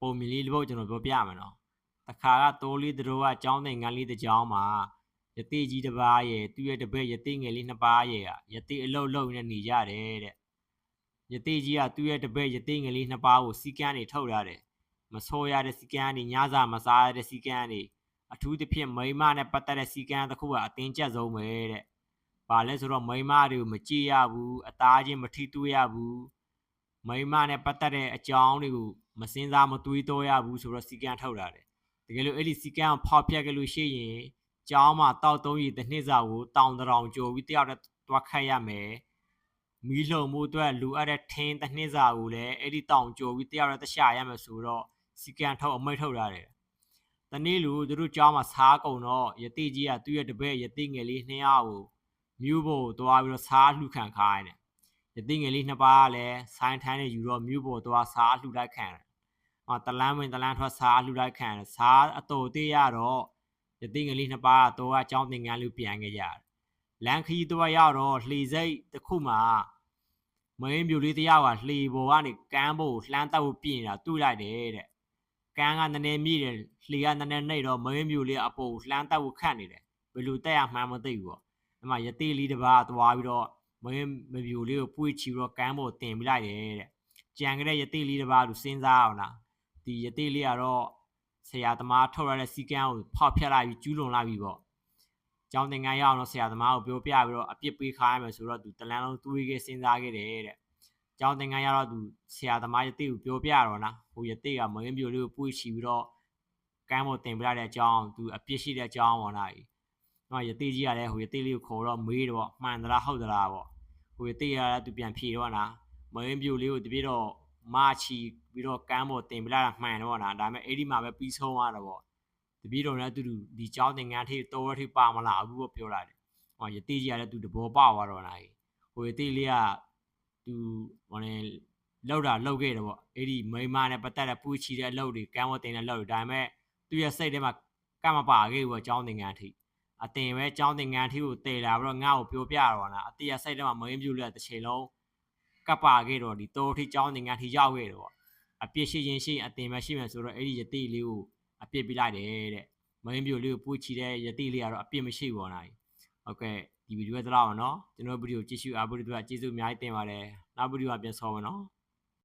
ပုံမြင်လေးတစ်ပုဒ်ကျွန်တော်ပြောပြမယ်နော်တခါကတိုးလေးသူတို့ကကျောင်းသင်ငန်းလေးတစ်ကျောင်းမှာယတိကြီးတစ်ပါးရဲ့သူ့ရဲ့တပည့်ယတိငယ်လေးနှစ်ပါးရဲ့ကယတိအလုတ်လုတ်နေနေကြတယ်တဲ့ယတိကြီးကသူ့ရဲ့တပည့်ယတိငယ်လေးနှစ်ပါးကိုစီကန်းနေထုတ်ရတယ်မဆိုးရတဲ့စီကန်းနေညစာမစားရတဲ့စီကန်းနေအထူးသဖြင့်မိန်းမနဲ့ပတ်သက်တဲ့စီကန်းတစ်ခုကအတင်းကျပ်ဆုံးပဲတဲ့။ဘာလဲဆိုတော့မိန်းမတွေကိုမကြည့်ရဘူးအသားချင်းမထိတွေ့ရဘူးမိန်းမနဲ့ပတ်သက်တဲ့အကြောင်းတွေကို မစင်စားမတွေးတော့ရဘူးဆိုတော့စီကံထုတ်လာတယ်။တကယ်လို့အဲ့ဒီစီကံကိုဖောက်ဖျက်ကြလို့ရှိရင်ကျောင်းမှာတောက်သုံးရည်တစ်နှစ်စာကိုတောင်တရောင်ကြိုပြီးတယောက်တည်းတွားခတ်ရမယ်။မီးလုံမှုအတွက်လူအပ်တဲ့ထင်းတစ်နှစ်စာကိုလည်းအဲ့ဒီတောင်ကြိုပြီးတယောက်တည်းတခြားရမယ်ဆိုတော့စီကံထုတ်အမိတ်ထုတ်လာတယ်။တနေ့လူသူတို့ကျောင်းမှာစားကုန်တော့ယတိကြီးကသူ့ရဲ့တပည့်ယတိငယ်လေးနှစ်ယောက်ကိုမြို့ပေါ်ကိုသွားပြီးတော့စားလှူခံခိုင်းတယ်။ယသိငယ်လေးနှစ်ပါးကလည်းဆိုင်းထိုင်းနဲ့ယူတော့မြို့ပေါ်သွားစားလှူလိုက်ခံတယ်။ ဟောတလန်းဝင်တလန်းထွက်စားလှူလိုက်ခံတယ်။စားအတော်သေးရတော့ယသိငယ်လေးနှစ်ပါးကတော့အကြောင်းသင်္ကန်းလူပြန်ခဲ့ကြတယ်။လမ်းခီးသွားရောက်တော့လှေစိတ်တစ်ခုမှာမင်းပြူလေးတယောက်ကလှေပေါ်ကနေကမ်းပေါ်ကိုလှမ်းတက်ဖို့ပြင်နေတာတွေ့လိုက်တယ်တဲ့။ကမ်းကနည်းနည်းမြည်တယ်လှေကနည်းနည်းနှိပ်တော့မင်းပြူလေးအပေါ်ကိုလှမ်းတက်ဖို့ခတ်နေတယ်။ဘယ်လိုတက်ရမှန်းမသိဘူးပေါ့။အဲ့မှာယတိလေးတစ်ပါးသွားပြီးတော့မင်းမပြူလေးကိုပွေ့ချီပြီးတော့ကမ်းပေါ်တင်ပြလိုက်တယ်တဲ့ကြံကြတဲ့ယတိလေးတစ်ပါးသူစဉ်းစားအောင်လား ဒီယတိလေးကတော့ဆရာသမားထုတ်ရတဲ့စီကန်းကိုဖောက်ဖျက်လိုက်ပြီးကျူးလွန်လိုက်ပြီးပေါ့ကျောင်းသင်္ကန်းရအောင်တော့ဆရာသမားကိုပြောပြပြီးတော့အပြစ်ပေးခိုင်းရမယ်ဆိုတော့သူတလန်းလုံးတွေးခဲ့စဉ်းစားခဲ့တယ်တဲ့ကျောင်းသင်္ကန်းရတော့သူဆရာသမားယတိကိုပြောပြတော့နော်ဟိုယတိကမင်းပြူလေးကိုပွေ့ချီပြီးတော့ကမ်းပေါ်တင်ပြလိုက်တဲ့အကြောင်းသူအပြစ်ရှိတဲ့အကြောင်းပေါ့နော်ဟိုယတိကြီးကလည်းဟိုယတိလေးကိုခေါ်တော့မေးတော့မှန်သလားဟုတ်သလားပေါ့ဟိုယတိကလည်းသူပြန်ဖြေတော့နာမင်းပြူလေးကိုတပြည့်တော့ မာချီပြီးတော့ကမ်းပေါ်တင်ပြလာတာမှန်တော့နာဒါပေမဲ့အဲ့ဒီမှာပဲပြီးဆုံးသွားတော့ပေါ့တပြည့်တော့လည်းသူသူဒီเจ้าတင်ငန်းထိတော်ထိပါမလားဘူးပေါ့ပြောလာတယ်ဟိုယတိကြီးကလည်းသူတဘောပါသွားတော့နာဟိုယတိလေးကသူဟိုနေလောက်တာလောက်ခဲ့တယ်ပေါ့အဲ့ဒီမိန်းမနဲ့ပတ်သက်တဲ့ပူချီတဲ့အလုပ်တွေကမ်းပေါ်တင်တဲ့အလုပ်တွေဒါပေမဲ့သူရဲ့စိတ်ထဲမှာကမ္မပါခဲ့ဘူးပေါ့เจ้าတင်ငန်းထိ အတင်ပဲចောင်းတင်ငန်းထီကိုတည်လာပြီးတော့ငါ့ကိုပြောပြတော့လားအတေးရစိတ်ထဲမှာမင်းပြူလက်တစ်ချိန်လုံး ကပ်ပါခဲ့တော့ဒီတိုးထီចောင်းတင်ငန်းထီရောက်ခဲ့တယ်ပေါ့အပြစ်ရှိရင်ရှိအတင်ပဲရှိမယ်ဆိုတော့အဲ့ဒီယတိလေးကိုအပြစ်ပြလိုက်တယ်တဲ့မင်းပြူလေးကိုပူချီတဲ့ယတိလေးကတော့အပြစ်မရှိဘူးပေါ့နိုင်ဟုတ်ကဲ့ဒီဗီဒီယိုကတော့နော်ကျွန်တော်ဗီဒီယိုကြည့်ရှုအားပေးတဲ့အတွက်ကျေးဇူးအများကြီးတင်ပါတယ်နောက်ဗီဒီယိုကပြန်ဆော်မယ်နော်